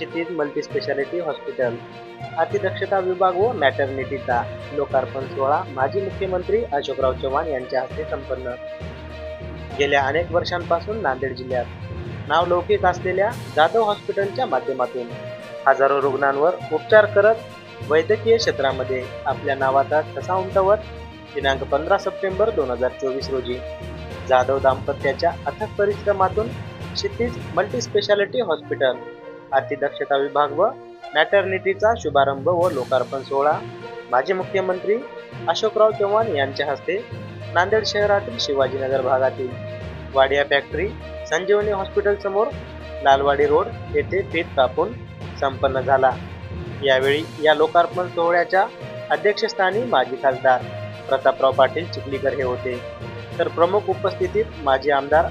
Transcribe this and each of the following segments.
क्षितिज multi speciality hospital अतिदक्षता विभाग व मॅटर्निटीचा लोकार्पण सोहळा माजी मुख्यमंत्री अशोकराव चव्हाण यांच्या हस्ते संपन्न. गेल्या अनेक वर्षांपासून नांदेड जिल्ह्यात नावलौकिक असलेल्या जाधव हॉस्पिटलच्या माध्यमातून हजारो रुग्णांवर उपचार करत वैद्यकीय क्षेत्रामध्ये आपल्या नावाचा ठसा उमटवत दिनांक पंधरा सप्टेंबर दोन हजार चोवीस रोजी जाधव दाम्पत्याच्या अथक परिश्रमातून क्षितिज मल्टी स्पेशालिटी हॉस्पिटल अतिदक्षता विभाग व मॅटर्निटीचा शुभारंभ व लोकार्पण सोहळा. माजी मुख्यमंत्री अशोकराव चव्हाण यांच्या हस्ते नांदेड शहरातील शिवाजीनगर भागातील वाडिया फॅक्टरी संजीवनी हॉस्पिटल समोर लालवाडी रोड येथे फीत कापून संपन्न झाला. यावेळी या लोकार्पण सोहळ्याच्या अध्यक्षस्थानी माजी खासदार प्रतापराव पाटील चिखलीकर हे होते. तर प्रमुख उपस्थितीत माजी आमदार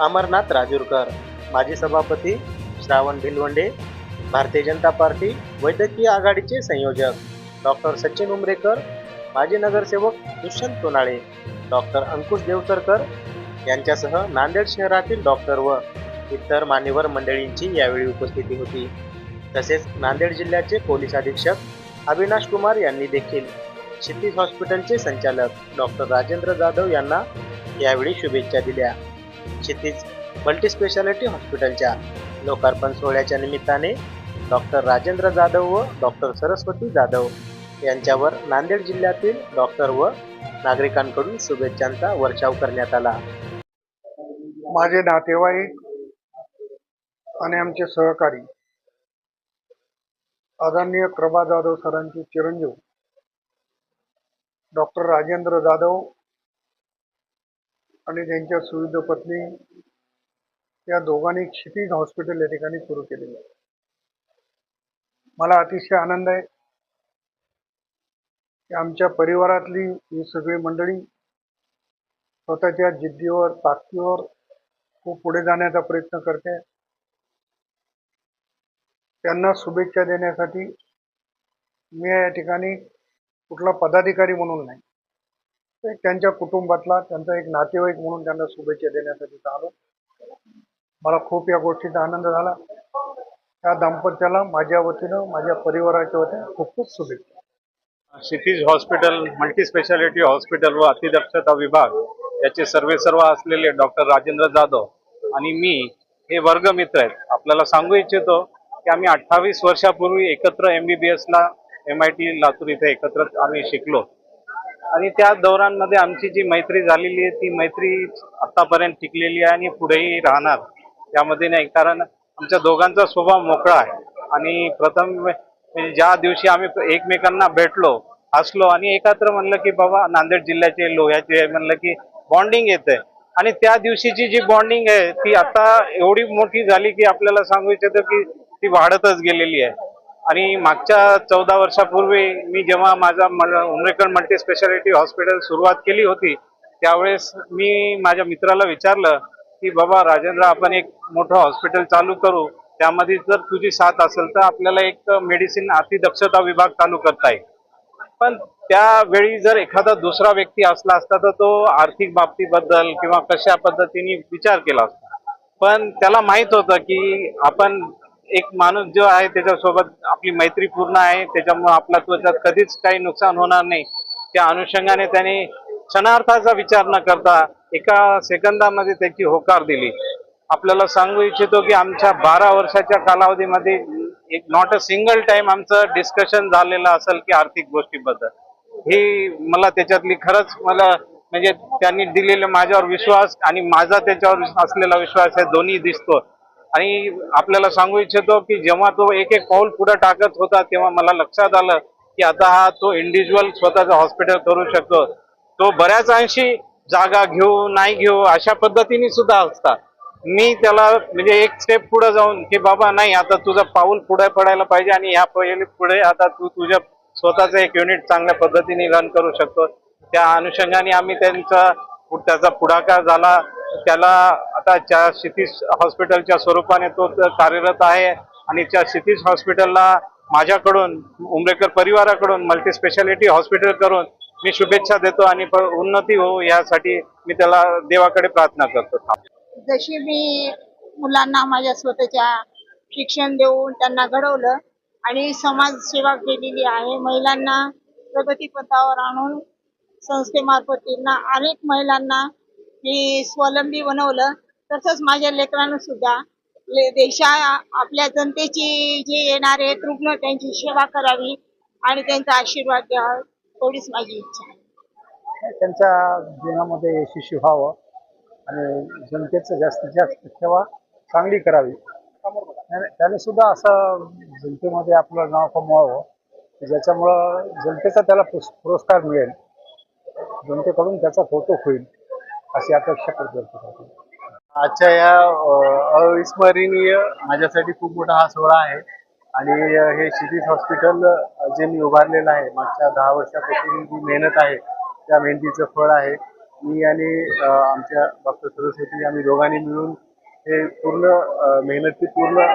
अमरनाथ राजूरकर माजी सभापती श्रावण भिलवंडे भारतीय जनता पार्टी वैद्यकीय आघाडीचे संयोजक. डॉक्टर सचिन उमरेकर माजी नगरसेवक दुष्यंत सोनाळे डॉक्टर अंकुश देवसरकर यांच्यासह नांदेड शहरातील डॉक्टर व इतर मान्यवर मंडळींची यावेळी उपस्थिती होती. तसेच नांदेड जिल्ह्याचे पोलीस अधीक्षक अविनाश कुमार यांनी देखील क्षितिज हॉस्पिटलचे संचालक डॉक्टर राजेंद्र जाधव यांना यावेळी शुभेच्छा दिल्या. क्षितिज मल्टीस्पेशालिटी हॉस्पिटलच्या लोकार्पण सोहळ्याच्या निमित्ताने डॉक्टर राजेंद्र जाधव व डॉक्टर सरस्वती जाधव यांच्यावर नांदेड जिल्ह्यातील डॉक्टर व नागरिकांकडून शुभेच्छांचा वर्षाव करण्यात आला. माझे नातेवाईक आणि आमचे सहकारी आदरणीय प्रभा जाधव सरांचे चिरंजीव डॉक्टर राजेंद्र जाधव आणि त्यांच्या सुविध पत्नी या दोघांनी क्षितिज हॉस्पिटल या ठिकाणी सुरू केलेलं आहे. मला अतिशय आनंद आहे की आमच्या परिवारातली ही सगळी मंडळी स्वतःच्या जिद्दीवर ताकदीवर खूप पुढे जाण्याचा प्रयत्न करते. त्यांना शुभेच्छा देण्यासाठी मी या ठिकाणी कुठला पदाधिकारी म्हणून नाही तर त्यांच्या कुटुंबातला त्यांचा एक नातेवाईक म्हणून त्यांना शुभेच्छा देण्यासाठी आलो मला खूप या गोष्टीचा आनंद झाला. त्या दाम्पत्याला माझ्या वतीनं माझ्या परिवाराच्या वतीनं खूप खूप शुभेच्छा. क्षितिज हॉस्पिटल मल्टीस्पेशालिटी हॉस्पिटल व अतिदक्षता विभाग याचे सर्वे सर्व असलेले डॉक्टर राजेंद्र जाधव आणि मी हे वर्गमित्र आहेत. आपल्याला सांगू इच्छितो की आम्ही अठ्ठावीस वर्षापूर्वी एकत्र एम बी बी एसला एम आय टी लातूर इथे एकत्र आम्ही शिकलो. आणि त्या दौरांमध्ये आमची जी मैत्री झालेली आहे ती मैत्री आतापर्यंत टिकलेली आहे आणि पुढेही राहणार. त्यामध्ये नाही कारण आमच्या दोघांचा स्वभाव मोकळा आहे. आणि प्रथम ज्या दिवशी आम्ही एकमेकांना भेटलो हसलो आणि एकत्र म्हणलं की बाबा नांदेड जिल्ह्याचे लोह्याचे म्हणलं की बॉन्डिंग येते आणि त्या दिवशीची जी बॉन्डिंग आहे ती आता एवढी मोठी झाली की आपल्याला सांगू इच्छितो की ती वाढतच गेलेली आहे. आणि मागच्या चौदा वर्षापूर्वी मी जेव्हा माझा उमरेकर मल्टी स्पेशालिटी हॉस्पिटल सुरुवात केली होती त्यावेळेस मी माझ्या मित्राला विचारलं की बाबा राजेंद्र आपण एक मोठं हॉस्पिटल चालू करू. त्यामध्ये जर तुझी साथ असेल तर आपल्याला एक मेडिसिन अतिदक्षता विभाग चालू करता येईल. पण त्यावेळी जर एखादा दुसरा व्यक्ती असला असता तर तो आर्थिक बाबतीबद्दल किंवा कशा पद्धतीने विचार केला असता. पण त्याला माहीत होतं की आपण एक माणूस जो आहे त्याच्यासोबत आपली मैत्री पूर्ण आहे त्याच्यामुळे आपला त्वचात कधीच काही नुकसान होणार नाही. त्या अनुषंगाने त्याने क्षणार्थाचा विचार न करता एका सेकंदामध्ये त्याची होकार दिली. आपल्याला सांगू इच्छितो की आमच्या बारा वर्षाच्या कालावधीमध्ये एक नॉट अ सिंगल टाइम आमचं डिस्कशन झालेलं असेल की आर्थिक गोष्टीबद्दल. ही मला त्याच्यातली खरंच मला म्हणजे त्यांनी दिलेला माझ्यावर विश्वास आणि माझा त्याच्यावर असलेला विश्वास हे दोन्ही दिसतो. आणि आपल्याला सांगू इच्छितो की जेव्हा तो एक एक पाऊल पुढे टाकत होता तेव्हा मला लक्षात आलं की आता हा तो इंडिव्हिज्युअल स्वतःचं हॉस्पिटल करू शकतो. तो बऱ्याच अंशी जागा घेऊ नाही घेऊ अशा पद्धतीने सुद्धा असतात. मी त्याला म्हणजे एक स्टेप पुढे जाऊन की बाबा नाही आता तुझं पाऊल पुढे पडायला पाहिजे आणि ह्या पहिले पुढे आता तू तुझ्या स्वतःचं एक युनिट चांगल्या पद्धतीने रन करू शकतो. त्या अनुषंगाने आम्ही त्यांचा त्याचा पुढाकार झाला. त्याला आता च्या क्षितिज हॉस्पिटलच्या स्वरूपाने तो कार्यरत आहे आणि त्या क्षितिज हॉस्पिटलला माझ्याकडून उमरेकर परिवाराकडून मल्टी स्पेशालिटी हॉस्पिटल करून मी शुभेच्छा देतो आणि उन्नती हो यासाठी मी त्याला देवाकडे प्रार्थना करतो. जशी मी मुलांना माझ्या स्वतःच्या शिक्षण देऊन त्यांना घडवलं आणि समाजसेवा केलेली आहे महिलांना प्रगतीपथावर आणून संस्थेमार्फत त्यांना अनेक महिलांना मी स्वावलंबी बनवलं. तसंच माझ्या लेकरांना सुद्धा ले- देशा आपल्या जनतेची जे येणारे रुग्ण त्यांची सेवा करावी आणि त्यांचा आशीर्वाद द्यावा एवढीच माझी इच्छा आहे. त्यांच्या जीवनामध्ये यशस्वी व्हावं आणि जनतेचं जास्तीत जास्त सेवा चांगली करावी. त्याने त्याने सुद्धा असं जनतेमध्ये आपलं नाव कमवावं. की ज्याच्यामुळं जनतेचा त्याला पुरस- पुरस्कार मिळेल. जनतेकडून त्याचा फोटो होईल अशी अपेक्षा करतो आजच्या या अविस्मरणीय माझ्यासाठी खूप मोठा हा सोहळा आहे. आणि हे क्षितिज हॉस्पिटल जे मी उभारलेलं आहे मागच्या दहा वर्षापासून जी मेहनत आहे त्या मेहनतीचं फळ आहे. मी आणि आमच्या डॉक्टर सरस्वती आम्ही दोघांनी मिळून हे पूर्ण मेहनती पूर्ण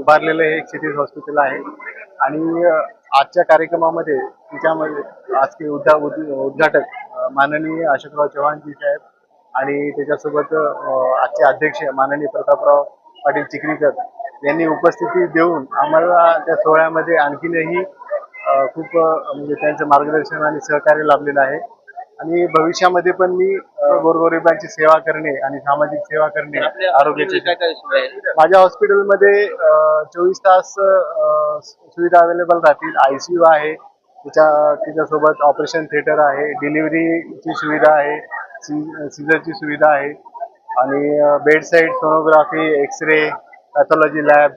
उभारलेलं हे क्षितिज हॉस्पिटल आहे. आणि आजच्या कार्यक्रमामध्ये तिच्यामध्ये आजचे उद्या उद- उद्घाटक माननीय अशोकराव चव्हाणजी साहेब आणि त्याच्यासोबत आजचे अध्यक्ष माननीय प्रतापराव पाटील चिखलीकर यांनी उपस्थिती देऊन आम्हाला त्या सोहळ्यामध्ये आणखीनही खूप म्हणजे त्यांचं मार्गदर्शन आणि सहकार्य लाभलेलं आहे. आणि भविष्यामध्ये पण मी गोरगरिबांची सेवा करणे आणि सामाजिक सेवा करणे आरोग्याची माझ्या हॉस्पिटलमध्ये चोवीस तास सुविधा अवेलेबल राहतील. आयसीयू आहे त्याच्या त्याच्यासोबत ऑपरेशन थिएटर आहे डिलिव्हरीची सुविधा आहे सी सीझरची सुविधा आहे. आणि bed side sonography X ray pathology lab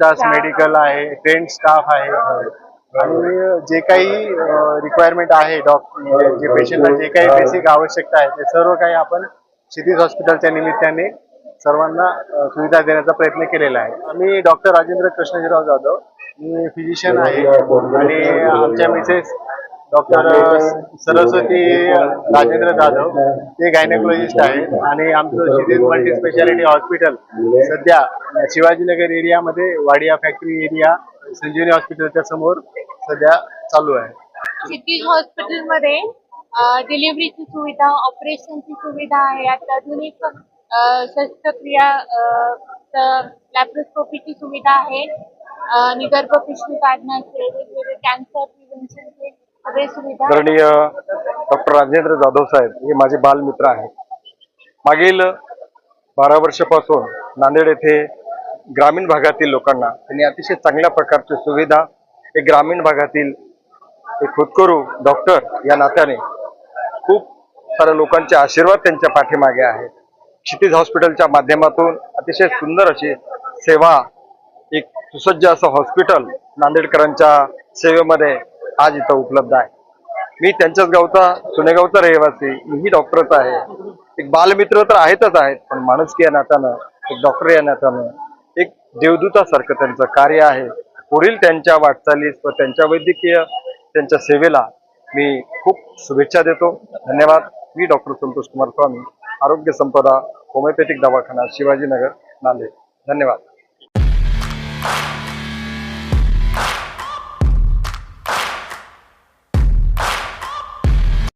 तास. मेडिकल आहे ट्रेन स्टाफ आहे. आणि जे काही रिक्वायरमेंट आहे डॉक जे पेशंटला जे काही बेसिक आवश्यकता आहे ते सर्व काही आपण क्षितिज हॉस्पिटलच्या निमित्ताने सर्वांना सुविधा देण्याचा प्रयत्न केलेला आहे. आम्ही डॉक्टर राजेंद्र कृष्णजीराव जाधव मी फिजिशियन आहे. आणि आमच्या मिसेस डॉक्टर सरस्वती राजेंद्र जाधव ते गायनेकोलॉजिस्ट आहेत. आणि आमचं शिरीज मल्टी स्पेशालिटी हॉस्पिटल सध्या शिवाजीनगर एरियामध्ये वाडिया फॅक्टरी एरिया संजीवनी हॉस्पिटलच्या समोर सध्या चालू आहे. क्षितिज हॉस्पिटलमध्ये डिलिव्हरीची सुविधा ऑपरेशनची सुविधा आहे. आता आधुनिक शस्त्रक्रिया लॅप्रोस्कोपीची सुविधा आहे. अ, आणि गर्भपिशवी काढण्याचे वेगवेगळे कॅन्सर प्रिव्हेन्शनचे आदरणीय डॉक्टर राजेंद्र जाधव साहेब हे माझे बालमित्र आहेत. मागील बारा वर्षापासून नांदेड येथे ग्रामीण भागातील लोकांना त्यांनी अतिशय चांगल्या प्रकारची सुविधा हे ग्रामीण भागातील एक होतकरू डॉक्टर या नात्याने खूप साऱ्या लोकांचे आशीर्वाद त्यांच्या पाठीमागे आहेत क्षितिज हॉस्पिटलच्या माध्यमातून अतिशय सुंदर अशी सेवा एक सुसज्ज असं हॉस्पिटल नांदेडकरांच्या सेवेमध्ये आज इथं उपलब्ध आहे. मी त्यांच्याच गावचा सुनेगावचा रहिवासी मीही डॉक्टरच आहे. एक बालमित्र तर आहेतच आहेत पण माणुसकी या नात्यानं एक डॉक्टर या नात्यानं एक देवदूतासारखं त्यांचं कार्य आहे. पुढील त्यांच्या वाटचालीस व त्यांच्या वैद्यकीय त्यांच्या सेवेला मी खूप शुभेच्छा देतो. धन्यवाद. मी डॉक्टर संतोष कुमार स्वामी आरोग्य संपदा होमिओपॅथिक दवाखाना शिवाजीनगर नांदेड. धन्यवाद.